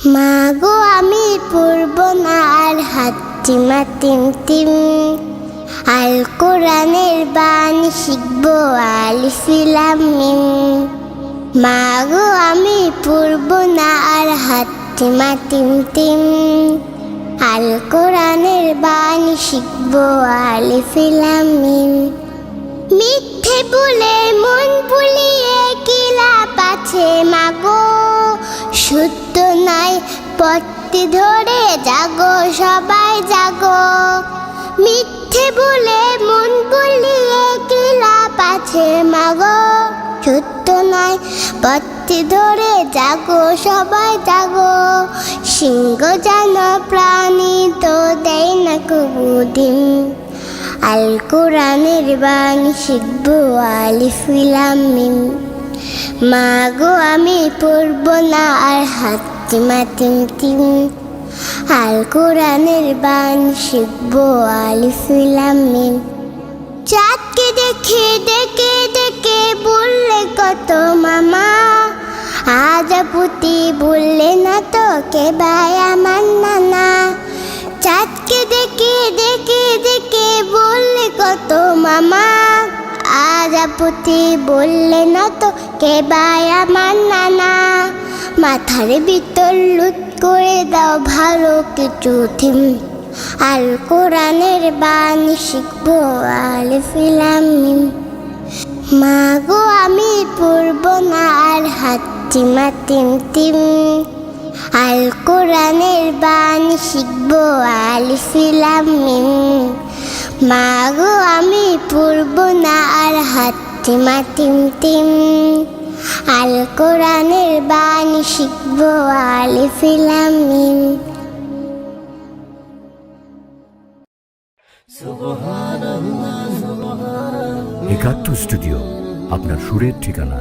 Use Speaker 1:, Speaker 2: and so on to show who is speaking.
Speaker 1: মা গো আমি পড়ব না আর হাতিমা তিম তিম। আল কোরআনের বাণী শিখব আলিফিলাম মা গো আমি পূর্ব না আর হাতিমা তিম তিম। আল কোরআনের বাণী শিখব আলিফিলাম মিথ্যে বলে, মন ভুলিয়ে কি লাভ আছে মাগো? সত্য পথটি ধরে জাগো, সবাই জাগো। মিথ্যে বলে মন ভুলিয়ে কি লাভ আছে মাগো? সত্য নয়, পথটি ধরে জাগো, সবাই জাগো। সিংহ যেন প্রাণী তো দেয় না কবুদিন আল কোরআনের বাণী শিখব আলিফিলাম মিম। মা আমি পড়ব না আর হাতিমা তিম তিম আল কোরআনের বাণী শিখব আলিফিলাম মিম চাঁদকে দেখে, ডেকে ডেকে বললে কত মামা। আজ পুতি বললে না তো কে ভাই আমার নানা। চাঁদকে দেখে দেখে দেখে বললে কত মামা। আজ পুতি বললে না তো কে ভাই আমার নানা। মাথার ভিতর লুট করে দাও ভালো কিছু থিম। আল কোরআনের বাণী শিখব, আল ফিলাম। মা গো আমি পড়ব না আর হাতিমা তিম তিম আল কোরআনের বাণী শিখব, আল ফিলাম। মা গো আমি পড়ব না আর হাতিমা তিম তিম আল কোরআনের বাণী শিখব আল ফিলাম
Speaker 2: একাত্তর স্টুডিও আপনার সুরের ঠিকানা।